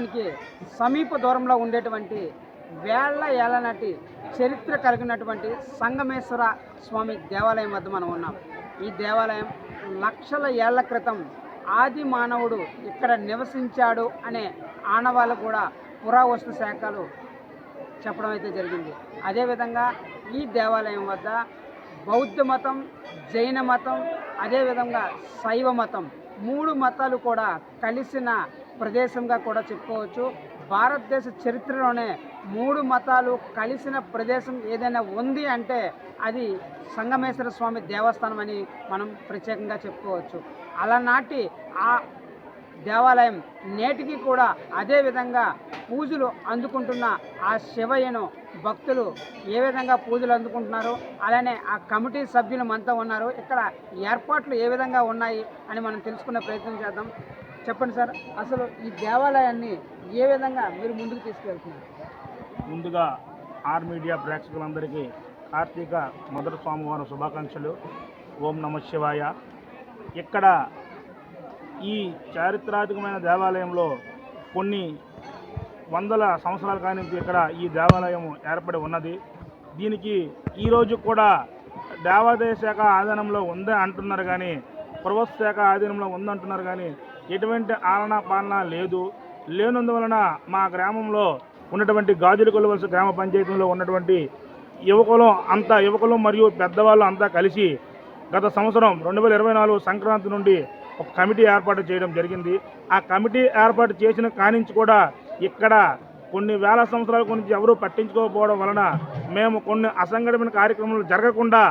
దేవాలయానికి సమీప దూరంలో ఉండేటువంటి వేళ్ళ ఏళ్ళనాటి చరిత్ర కలిగినటువంటి సంగమేశ్వర స్వామి దేవాలయం వద్ద మనం ఉన్నాం. ఈ దేవాలయం లక్షల ఏళ్ళ క్రితం ఆది మానవుడు ఇక్కడ నివసించాడు అనే ఆనవాళ్ళు కూడా పురావస్తు శాఖలు చెప్పడం అయితే జరిగింది. అదేవిధంగా ఈ దేవాలయం వద్ద బౌద్ధ మతం జైన మతం అదేవిధంగా శైవ మతం మూడు మతాలు కూడా కలిసిన ప్రదేశంగా కూడా చెప్పుకోవచ్చు. భారతదేశ చరిత్రలోనే మూడు మతాలు కలిసిన ప్రదేశం ఏదైనా ఉంది అంటే అది సంగమేశ్వర స్వామి దేవస్థానం అని మనం ప్రత్యేకంగా చెప్పుకోవచ్చు. అలనాటి ఆ దేవాలయం నేటికి కూడా అదే విధంగా పూజలు అందుకుంటున్న ఆ శివయ్యను భక్తులు ఏ విధంగా పూజలు అందుకుంటున్నారు? అలానే ఆ కమిటీ సభ్యులు మనతో ఉన్నారు. ఇక్కడ ఏర్పాట్లు ఏ విధంగా ఉన్నాయి అని మనం తెలుసుకునే ప్రయత్నం చేద్దాం. చెప్పండి సార్ అసలు ఈ దేవాలయాన్ని ఏ విధంగా మీరు ముందుకు తీసుకెళ్తున్నారు? ముందుగా ఆర్ మీడియా ప్రేక్షకులందరికీ కార్తీక మొదటి సోమవారం శుభాకాంక్షలు. ఓం నమ శివాయ. ఇక్కడ ఈ చారిత్రాత్మకమైన దేవాలయంలో కొన్ని వందల సంవత్సరాల కానించి ఇక్కడ ఈ దేవాలయం ఏర్పడి ఉన్నది. దీనికి ఈరోజు కూడా దేవాదాయ శాఖ ఆధీనంలో ఉందే అంటున్నారు కానీ ప్రభుత్వ శాఖ ఆధీనంలో ఉందంటున్నారు కానీ ఎటువంటి ఆలన పాలన లేదు. లేనందువలన మా గ్రామంలో ఉన్నటువంటి గాజులు కొలవలస గ్రామ పంచాయతీలో ఉన్నటువంటి యువకులు అంతా యువకులు మరియు పెద్దవాళ్ళు అంతా కలిసి గత సంవత్సరం రెండు వేల ఇరవై నాలుగు సంక్రాంతి నుండి ఒక కమిటీ ఏర్పాటు చేయడం జరిగింది. ఆ కమిటీ ఏర్పాటు చేసిన కానించి కూడా ఇక్కడ కొన్ని వేల సంవత్సరాల గురించి ఎవరూ పట్టించుకోకపోవడం వలన మేము కొన్ని అసంఘటమైన కార్యక్రమాలు జరగకుండా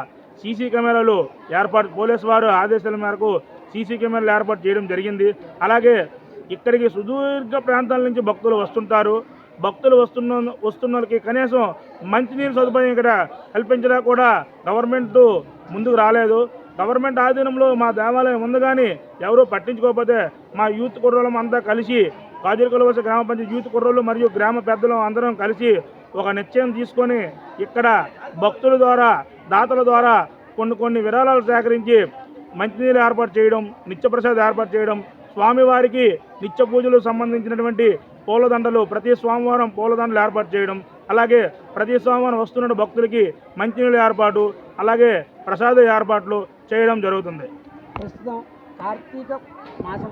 సీసీ కెమెరాలు ఏర్పాటు పోలీసు వారు ఆదేశాల మేరకు సీసీ కెమెరాలు ఏర్పాటు చేయడం జరిగింది. అలాగే ఇక్కడికి సుదీర్ఘ ప్రాంతాల నుంచి భక్తులు వస్తుంటారు. భక్తులు వస్తున్న వస్తున్న వాళ్ళకి కనీసం మంచినీరు సదుపాయం ఇక్కడ కల్పించడా కూడా గవర్నమెంట్ ముందుకు రాలేదు. గవర్నమెంట్ ఆధీనంలో మా దేవాలయం ఉంది కానీ ఎవరూ పట్టించుకోకపోతే మా యూత్ కుర్రోళ్ళం అంతా కలిసి కాజులకొలవలస గ్రామ పంచాయతీ యూత్ కుర్రోళ్ళు మరియు గ్రామ పెద్దలు అందరం కలిసి ఒక నిశ్చయం తీసుకొని ఇక్కడ భక్తుల ద్వారా దాతల ద్వారా కొన్ని కొన్ని విరాళాలు సేకరించి మంచినీళ్ళు ఏర్పాటు చేయడం నిత్యప్రసాద్ ఏర్పాటు చేయడం స్వామివారికి నిత్య పూజలు సంబంధించినటువంటి పూలదండలు ప్రతి సోమవారం పూలదండలు ఏర్పాటు చేయడం అలాగే ప్రతి సోమవారం వస్తున్న భక్తులకి మంచినీళ్ళ ఏర్పాటు అలాగే ప్రసాద ఏర్పాట్లు చేయడం జరుగుతుంది. ప్రస్తుతం కార్తీక మాసం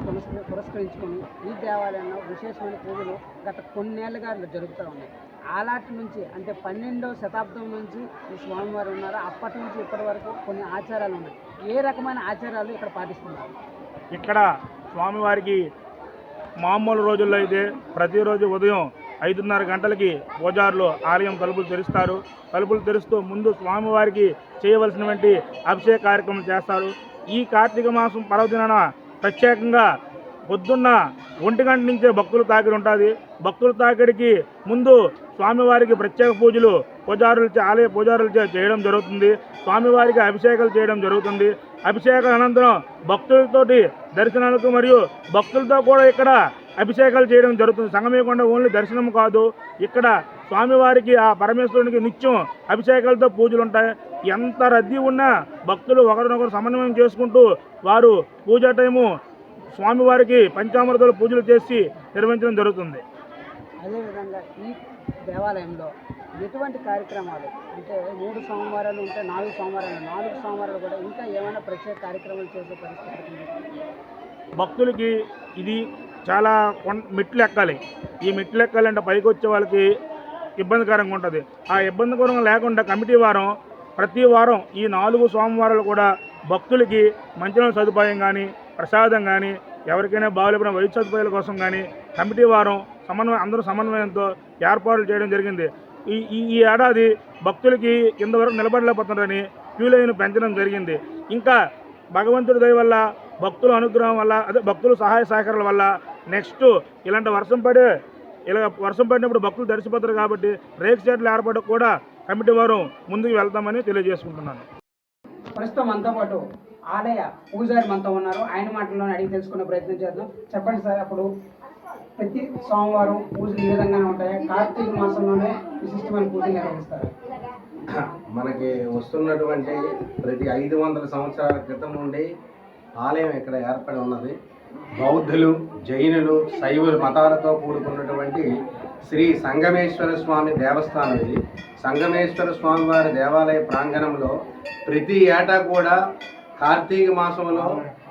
పురస్కరించుకొని ఈ దేవాలయంలో విశేషమైన పూజలు గత కొన్నేళ్ళుగా జరుగుతూ ఉన్నాయి. ఆలాటి నుంచి అంటే పన్నెండవ శతాబ్దం నుంచి ఈ స్వామివారు ఉన్నారు. అప్పటి నుంచి ఇప్పటి వరకు కొన్ని ఆచారాలు ఉన్నాయి. ఏ రకమైన ఆచారాలు ఇక్కడ పాటిస్తున్నారు? ఇక్కడ స్వామివారికి మామూలు రోజుల్లో అయితే ప్రతిరోజు ఉదయం ఐదున్నర గంటలకి పూజారులు ఆలయం తలుపులు తెరుస్తారు. తలుపులు తెరుస్తూ ముందు స్వామివారికి చేయవలసినటువంటి అభిషేక కార్యక్రమం చేస్తారు. ఈ కార్తీక మాసం పర్వదినాన ప్రత్యేకంగా పొద్దున్న ఒంటి గంట నుంచే భక్తుల తాకిడి ఉంటుంది. భక్తుల తాకిడికి ముందు స్వామివారికి ప్రత్యేక పూజలు పూజారులు ఆలయ పూజారులు చేయడం జరుగుతుంది. స్వామివారికి అభిషేకాలు చేయడం జరుగుతుంది. అభిషేకాల అనంతరం భక్తులతోటి దర్శనాలకు మరియు భక్తులతో కూడా ఇక్కడ అభిషేకాలు చేయడం జరుగుతుంది. సంగమేయకుండా ఓన్లీ దర్శనం కాదు. ఇక్కడ స్వామివారికి ఆ పరమేశ్వరునికి నిత్యం అభిషేకాలతో పూజలు ఉంటాయి. ఎంత రద్దీ ఉన్నా భక్తులు ఒకరినొకరు సమన్వయం చేసుకుంటూ వారు పూజ టైము స్వామివారికి పంచామృతాలు పూజలు చేసి నిర్వహించడం జరుగుతుంది. అదేవిధంగా ఈ దేవాలయంలో ఎటువంటి కార్యక్రమాలు అంటే మూడు సోమవారాలు ఉంటే నాలుగు సోమవారాలు నాలుగు సోమవారాలు కూడా ఇంకా ఏమైనా ప్రత్యేక కార్యక్రమాలు చేసే పరిస్థితి భక్తులకి ఇది చాలా మెట్లు ఎక్కాలి. ఈ మెట్లు ఎక్కాలంటే పైకి వచ్చే వాళ్ళకి ఇబ్బందికరంగా ఉంటుంది. ఆ ఇబ్బందికరంగా లేకుండా కమిటీ వారం ప్రతి వారం ఈ నాలుగు సోమవారాలు కూడా భక్తులకి మంచినీళ్ళ సదుపాయం కానీ ప్రసాదం కానీ ఎవరికైనా బాగాలేపిన వైద్య సదుపాయాల కోసం కానీ కమిటీ వారం సమన్వయం అందరూ సమన్వయంతో ఏర్పాట్లు చేయడం జరిగింది. ఈ ఈ ఈ ఏడాది భక్తులకి కింద వరకు నిలబడలేకపోతున్నారని క్యూ లైన్ పెంచడం జరిగింది. ఇంకా భగవంతుడి దయ వల్ల భక్తుల అనుగ్రహం వల్ల అదే భక్తుల సహాయ సహకారాల వల్ల నెక్స్ట్ ఇలాంటి వర్షం పడే ఇలా వర్షం పడినప్పుడు భక్తులు దర్శిపోతారు కాబట్టి రేక్ షెడ్లు ఏర్పాటు కూడా కమిటీ వారు ముందుకు వెళ్తామని తెలియజేసుకుంటున్నాను. ప్రస్తుతం అంతా పాటు ఆలయ పూజారి మనతో ఉన్నారు. ఆయన మాటల్లోనే అడిగి తెలుసుకునే ప్రయత్నం చేద్దాం. చెప్పండి సార్ అప్పుడు ప్రతి సోమవారం పూజలు ఈ విధంగానే ఉంటాయి? కార్తీక మాసంలోనే విశిష్టమైన పూజలు నిర్వహిస్తారు. మనకి వస్తున్నటువంటి ప్రతి ఐదు వందల సంవత్సరాల క్రితం నుండి ఆలయం ఇక్కడ ఏర్పడి ఉన్నది. బౌద్ధులు జైనులు శైవులు మతాలతో కూడుకున్నటువంటి శ్రీ సంగమేశ్వర స్వామి దేవస్థానం ఇది. సంగమేశ్వర స్వామివారి దేవాలయ ప్రాంగణంలో ప్రతి ఏటా కూడా కార్తీక మాసంలో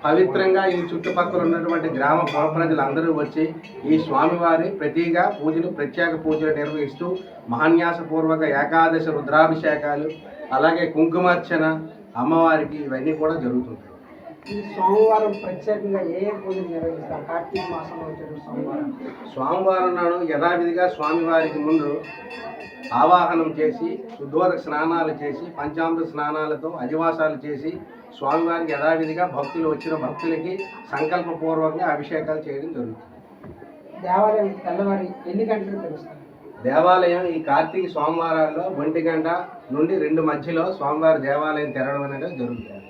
పవిత్రంగా ఈ చుట్టుపక్కల ఉన్నటువంటి గ్రామ పుర ప్రజలందరూ వచ్చి ఈ స్వామివారి ప్రతిగా పూజలు ప్రత్యేక పూజలు నిర్వహిస్తూ మహాన్యాసపూర్వక ఏకాదశి రుద్రాభిషేకాలు అలాగే కుంకుమార్చన అమ్మవారికి ఇవన్నీ కూడా జరుగుతుంటాయి. ఈ సోమవారం ప్రత్యేకంగా ఏ ఏ పూజలు నిర్వహిస్తారు? కార్తీక మాసంలో వచ్చే సోమవారం స్వామివారం నాడు యథావిధిగా స్వామివారికి ముందు ఆవాహనం చేసి శుద్ధోదక స్నానాలు చేసి పంచామృత స్నానాలతో అధివాసాలు చేసి స్వామివారికి యథావిధిగా భక్తులు వచ్చిన భక్తులకి సంకల్పపూర్వకంగా అభిషేకాలు చేయడం జరుగుతుంది. దేవాలయం తెల్లవారి ఎన్ని గంటలకు తెలుస్తుంది దేవాలయం ఈ కార్తీక సోమవారాల్లో ఒంటి గంట నుండి రెండు మధ్యలో స్వామివారి దేవాలయం తెరవడం అనేది జరుగుతుంది.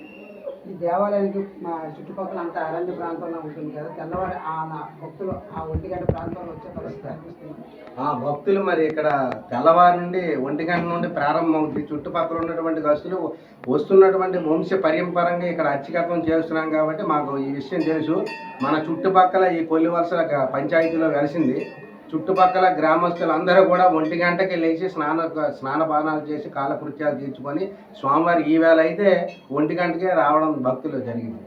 ఈ దేవాలయానికి మా చుట్టుపక్కల అంత అరణ్య ప్రాంతంలో ఉంటుంది కదా తెల్లవారి ఆ భక్తులు ఆ ఒంటి గంట ప్రాంతంలో వచ్చే పరిస్థితి అనిపిస్తుంది. ఆ భక్తులు మరి ఇక్కడ తెల్లవారి నుండి ఒంటి గంట నుండి ప్రారంభమవుతుంది చుట్టుపక్కల ఉన్నటువంటి గస్తులు వస్తున్నటువంటి వంశ పరంపరంగా ఇక్కడ అర్చకత్వం చేస్తున్నాం కాబట్టి మాకు ఈ విషయం తెలుసు. మన చుట్టుపక్కల ఈ కొల్లి వలసల పంచాయతీలో వెలిసింది. చుట్టుపక్కల గ్రామస్తులు అందరూ కూడా ఒంటి గంటకి లేచి స్నాన స్నానపానాలు చేసి కాలకృత్యాలు తీర్చుకొని స్వామివారి ఈవేళ అయితే ఒంటి గంటకే రావడం భక్తులు జరిగింది.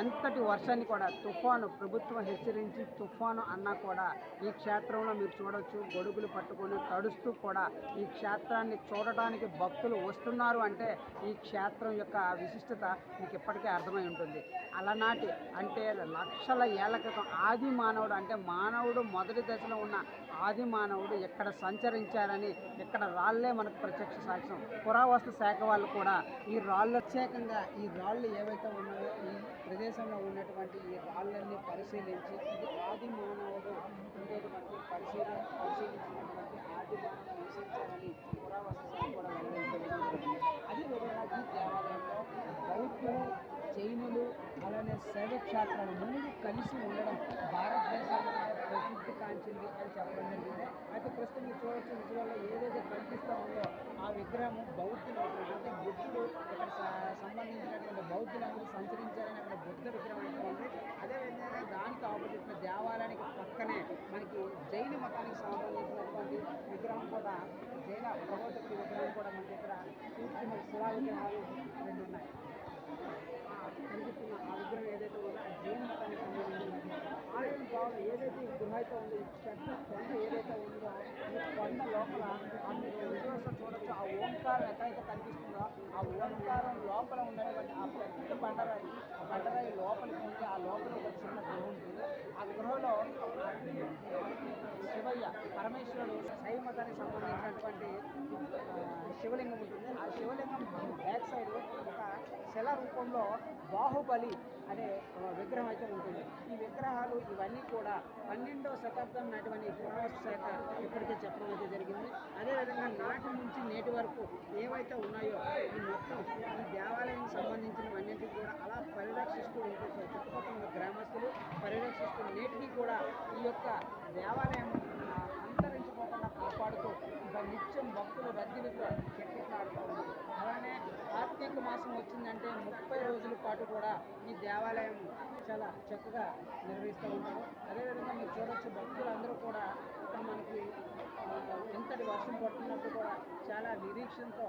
ఎంతటి వర్షాన్ని కూడా తుఫాను ప్రభుత్వం హెచ్చరించి తుఫాను అన్నా కూడా ఈ క్షేత్రంలో మీరు చూడవచ్చు గొడుగులు పట్టుకొని తడుస్తూ కూడా ఈ క్షేత్రాన్ని చూడటానికి భక్తులు వస్తున్నారు అంటే ఈ క్షేత్రం యొక్క విశిష్టత మీకు ఇప్పటికే అర్థమై ఉంటుంది. అలనాటి అంటే లక్షల ఏళ్ళ క్రితం ఆది మానవుడు అంటే మానవుడు మొదటి దశలో ఉన్న ఆది మానవుడు ఎక్కడ సంచరించారని ఇక్కడ రాళ్ళే మనకు ప్రత్యక్ష సాక్ష్యం. పురావస్తు శాఖ వాళ్ళు కూడా ఈ రాళ్ళు ప్రత్యేకంగా ఈ రాళ్ళు ఏవైతే ఉన్నాయో ఈ ప్రదేశంలో ఉన్నటువంటి ఈ రాళ్ళన్నీ పరిశీలించి ఇది ఆది మానవుడు ఉండేటువంటి పరిశీలి పరిశీలించినటువంటి ఆది మానవుడు నివసించారని పురావస్తు శాఖ కూడా వెల్లడించడం అదేవిధంగా ఈ దేవాలయంలో బౌద్ధులు జైనులు అలానే శైవ క్షేత్రాలు మూడు కలిసి ఉండడం భారతదేశంలో ప్రసిద్ధి కాంచింది అని చెప్పడం జరిగింది. అయితే ప్రస్తుతం మీరు చూడవచ్చు విజువల్లో ఏదైతే కనిపిస్తూ ఉందో ఆ విగ్రహము బౌద్ధులు అంటే బుద్ధుడు ఇక్కడ సంబంధించినటువంటి బౌద్ధులందరూ సంచరించారని అక్కడ బుద్ధ విగ్రహం అయితే ఉంది. అదేవిధంగా దానికి ఆపోజిట్ దేవాలయానికి పక్కనే మనకి జైన మతానికి సంబంధించినటువంటి విగ్రహం కూడా జైన భగవద్గీత విగ్రహం కూడా మనకి ఇక్కడ మన శిలా విగ్రహాలు రెండు ఉన్నాయి. కనిపిస్తున్న ఆ విగ్రహం ఏదైతే ఉందో ఆ జైన మతానికి ఆలయం భావన ఏదైతే ఈ గృహ అయితే ఉందో ఈ కొండ ఏదైతే ఉందో ఈ కొండ లోపల ఆ మీరు చూడొచ్చు ఆ ఓంకారం ఎక్కడైతే కనిపిస్తుందో ఆ ఓంకారం లోపల ఉండేటువంటి ఆ పెద్ద బండరాయి ఆ బండరాయి లోపలికి ఉంది ఆ లోపల ఒక చిన్న గృహ ఉంటుంది ఆ గృహలో శివయ్య పరమేశ్వరుడు శైవ మతానికి సంబంధించినటువంటి శివలింగం ఉంటుంది. ఆ శివలింగం బ్యాక్ సైడ్ ఒక శిల రూపంలో బాహుబలి అనే విగ్రహం అయితే ఉంటుంది. ఈ విగ్రహాలు ఇవన్నీ కూడా పన్నెండవ శతాబ్దం నాటివని పురావస్తు శాఖ ఇప్పటికే చెప్పడం అయితే జరిగింది. అదేవిధంగా నాటి నుంచి నేటి వరకు ఏవైతే ఉన్నాయో ఈ మొత్తం ఈ దేవాలయానికి సంబంధించినవన్నింటినీ కూడా అలా పరిరక్షిస్తూ ఉంటుంది చుట్టుపక్కల గ్రామస్తులు పరిరక్షిస్తూ నేటికి కూడా ఈ యొక్క దేవాలయం ఆ, అంతరించిపోకుండా కాపాడుతూ ఇంకా నిత్యం భక్తులు రద్దీలతో చెట్టిట్లాడుతూ అలానే కార్తీక మాసం వచ్చిందంటే ముప్పై రోజుల పాటు కూడా ఈ దేవాలయం చాలా చక్కగా నిర్వహిస్తూ ఉంటారు. అదేవిధంగా మీరు చూడొచ్చు భక్తులందరూ కూడా ఇక్కడ మనకి ఎంతటి వర్షం పడుతున్నట్టు కూడా చాలా నిరీక్షణతో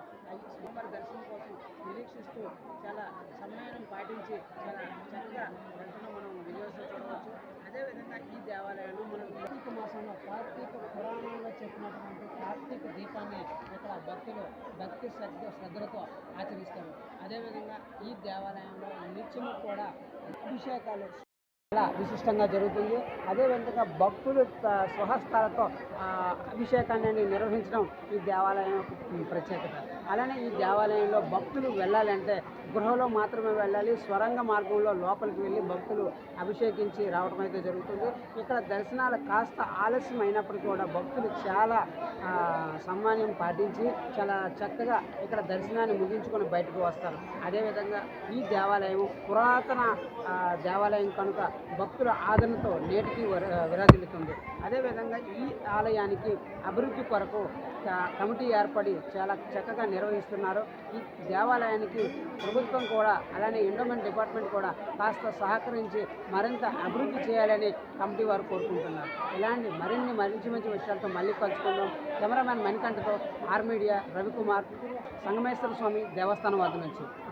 స్వామివారి దర్శనం కోసం నిరీక్షిస్తూ చాలా సమ్మేళనం పాటించి చాలా చక్కగా వెళ్తున్న మనం విజయోత్సవం చూడవచ్చు అదేవిధంగా ఈ దేవాలయాలు మనం కార్తీక మాసంలో కార్తీక పురాణంలో చెప్పినటువంటి కార్తీక దీపాన్ని ఇక్కడ భక్తులు భక్తి శ్రద్ధ శ్రద్ధలతో ఆచరిస్తారు. అదేవిధంగా ఈ దేవాలయంలో నిత్యము కూడా అభిషేకాలు చాలా విశిష్టంగా జరుగుతుంది. అదేవిధంగా భక్తులు స్వహస్తాలతో అభిషేకాన్ని నిర్వహించడం ఈ దేవాలయం ప్రత్యేకత. అలానే ఈ దేవాలయంలో భక్తులు వెళ్ళాలంటే గృహలో మాత్రమే వెళ్ళాలి స్వరంగ మార్గంలో లోపలికి వెళ్ళి భక్తులు అభిషేకించి రావడం అయితే జరుగుతుంది. ఇక్కడ దర్శనాలు కాస్త ఆలస్యం అయినప్పటికీ కూడా భక్తులు చాలా సమ్మాన్యం పాటించి చాలా చక్కగా ఇక్కడ దర్శనాన్ని ముగించుకొని బయటకు వస్తారు. అదేవిధంగా ఈ దేవాలయం పురాతన దేవాలయం కనుక భక్తుల ఆదరణతో నేటికి విరాజిల్లుతుంది. అదేవిధంగా ఈ ఆలయానికి అభివృద్ధి కొరకు కమిటీ ఏర్పడి చాలా చక్కగా నిర్వహిస్తున్నారు. ఈ దేవాలయానికి ప్రభుత్వం కూడా అలానే ఎండోమెంట్ డిపార్ట్మెంట్ కూడా కాస్త సహకరించి మరింత అభివృద్ధి చేయాలని కమిటీ వారు కోరుకుంటున్నారు. ఇలాంటి మరిన్ని మంచి మంచి విషయాలతో మళ్ళీ కలుసుకుందాం. కెమెరామ్యాన్ మణికంఠతో ఆర్ మీడియా రవికుమార్ సంగమేశ్వర స్వామి దేవస్థానం వద్ద నుంచి.